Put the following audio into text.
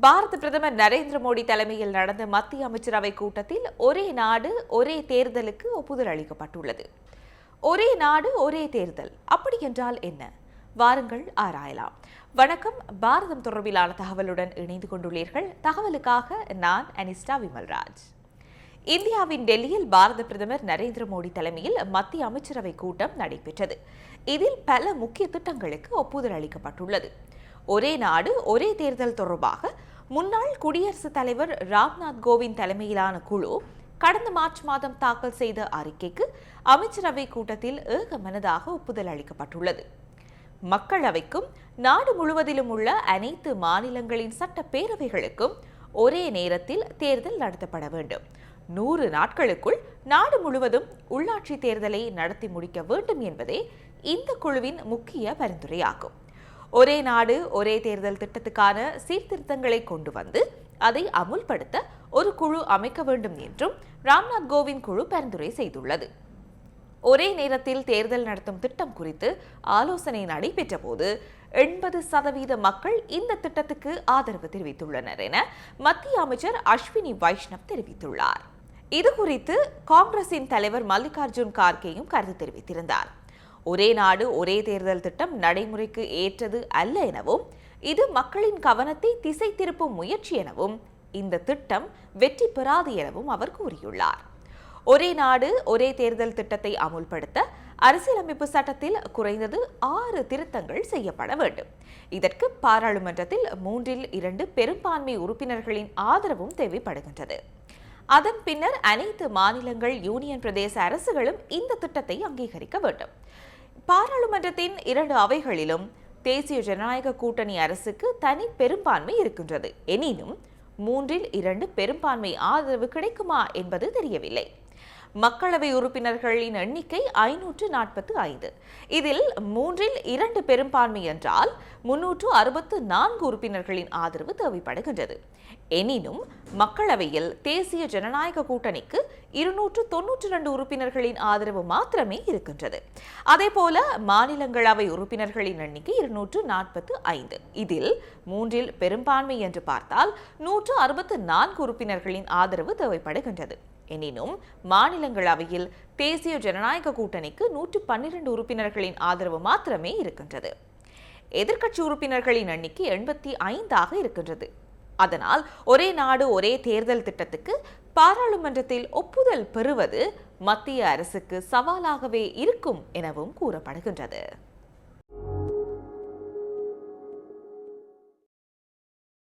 பாரத பிரதமர் நரேந்திர மோடி தலைமையில் நடந்த மத்திய அமைச்சரவை கூட்டத்தில் ஒரே நாடு ஒரே தேர்தலுக்கு ஒப்புதல் அளிக்கப்பட்டுள்ளது. ஒரே நாடு ஒரே தேர்தல். அப்படி என்றால் என்ன? வாருங்கள் ஆராயலாம். வணக்கம். பாரதம் தொடர்பிலான தகவலுடன் இணைந்து கொண்டுள்ளீர்கள். தகவலுக்காக நான் அனிஸ்டா விமல்ராஜ். இந்தியாவின் டெல்லியில் பாரத பிரதமர் நரேந்திர மோடி தலைமையில் மத்திய அமைச்சரவை கூட்டம் நடைபெற்றது. இதில் பல முக்கிய திட்டங்களுக்கு ஒப்புதல் அளிக்கப்பட்டுள்ளது. ஒரே நாடு ஒரே தேர்தல் தொடர்பாக முன்னாள் குடியரசுத் தலைவர் ராம்நாத் கோவிந்த் தலைமையிலான குழு கடந்த மார்ச் மாதம் தாக்கல் செய்த அறிக்கைக்கு அமைச்சரவை கூட்டத்தில் ஏகமனதாக ஒப்புதல் அளிக்கப்பட்டுள்ளது. மக்களவைக்கும் நாடு முழுவதிலும் உள்ள அனைத்து மாநிலங்களின் சட்டப்பேரவைகளுக்கும் ஒரே நேரத்தில் தேர்தல் நடத்தப்பட வேண்டும். நூறு நாட்களுக்குள் நாடு முழுவதும் உள்ளாட்சி தேர்தலை நடத்தி முடிக்க வேண்டும் என்பதே இந்த குழுவின் முக்கிய பரிந்துரையாகும். ஒரே நாடு ஒரே தேர்தல் திட்டத்துக்கான சீர்திருத்தங்களை கொண்டு வந்து அதை அமுல்படுத்த ஒரு குழு அமைக்க வேண்டும் என்றும் ராம்நாத் கோவிந்த் குழு பரிந்துரை செய்துள்ளது. ஒரே நேரத்தில் தேர்தல் நடத்தும் திட்டம் குறித்து ஆலோசனை நடைபெற்ற போது எண்பது சதவீத மக்கள் இந்த திட்டத்துக்கு ஆதரவு தெரிவித்துள்ளனர் என மத்திய அமைச்சர் அஸ்வினி வைஷ்ணவ் தெரிவித்துள்ளார். இது குறித்து காங்கிரசின் தலைவர் மல்லிகார்ஜுன் கார்கேயும் கருத்து தெரிவித்திருந்தார். ஒரே நாடு ஒரே தேர்தல் திட்டம் நடைமுறைக்கு ஏற்றது அல்ல எனவும் இது மக்களின் கவனத்தை திசை திருப்பும் முயற்சி எனவும் இந்த திட்டம் வெற்றி பெறாது எனவும் அவர் கூறியுள்ளார். ஒரே நாடு ஒரே தேர்தல் திட்டத்தை அமுல்படுத்த அரசியலமைப்பு சட்டத்தில் குறைந்தது ஆறு திருத்தங்கள் செய்யப்பட வேண்டும். இதற்கு பாராளுமன்றத்தில் மூன்றில் இரண்டு பெரும்பான்மை உறுப்பினர்களின் ஆதரவும் தேவைப்படுகின்றது. அதன் பின்னர் அனைத்து மாநிலங்கள் யூனியன் பிரதேச அரசுகளும் இந்த திட்டத்தை அங்கீகரிக்க வேண்டும். பாராளுமன்றத்தின் இரண்டு அவைகளிலும் தேசிய ஜனநாயக கூட்டணி அரசுக்கு தனி பெரும்பான்மை இருக்கின்றது. எனினும் மூன்றில் இரண்டு பெரும்பான்மை ஆதரவு கிடைக்குமா என்பது தெரியவில்லை. மக்களவை உறுப்பினர்களின் எண்ணிக்கை ஐநூற்று நாற்பத்து ஐந்து. இதில் மூன்றில் இரண்டு பெரும்பான்மை என்றால் முன்னூற்று அறுபத்து நான்கு உறுப்பினர்களின் ஆதரவு தேவைப்படுகின்றது. எனினும் மக்களவையில் தேசிய ஜனநாயக கூட்டணிக்கு இருநூற்று தொன்னூற்றி இரண்டு உறுப்பினர்களின் ஆதரவு மாத்திரமே இருக்கின்றது. அதேபோல மாநிலங்களவை உறுப்பினர்களின் எண்ணிக்கை இருநூற்று நாற்பத்து ஐந்து. இதில் மூன்றில் பெரும்பான்மை என்று பார்த்தால் நூற்று அறுபத்து நான்கு உறுப்பினர்களின் ஆதரவு தேவைப்படுகின்றது. எனினும் மாநிலங்களவையில் தேசிய ஜனநாயக கூட்டணிக்கு நூற்று பன்னிரண்டு உறுப்பினர்களின் ஆதரவு மாத்திரமே இருக்கின்றது. எதிர்க்கட்சி உறுப்பினர்களின் எண்ணிக்கை எண்பத்தி ஐந்தாக இருக்கின்றது. அதனால் ஒரே நாடு ஒரே தேர்தல் திட்டத்துக்கு பாராளுமன்றத்தில் ஒப்புதல் பெறுவது மத்திய அரசுக்கு சவாலாகவே இருக்கும் எனவும் கூறப்படுகின்றது.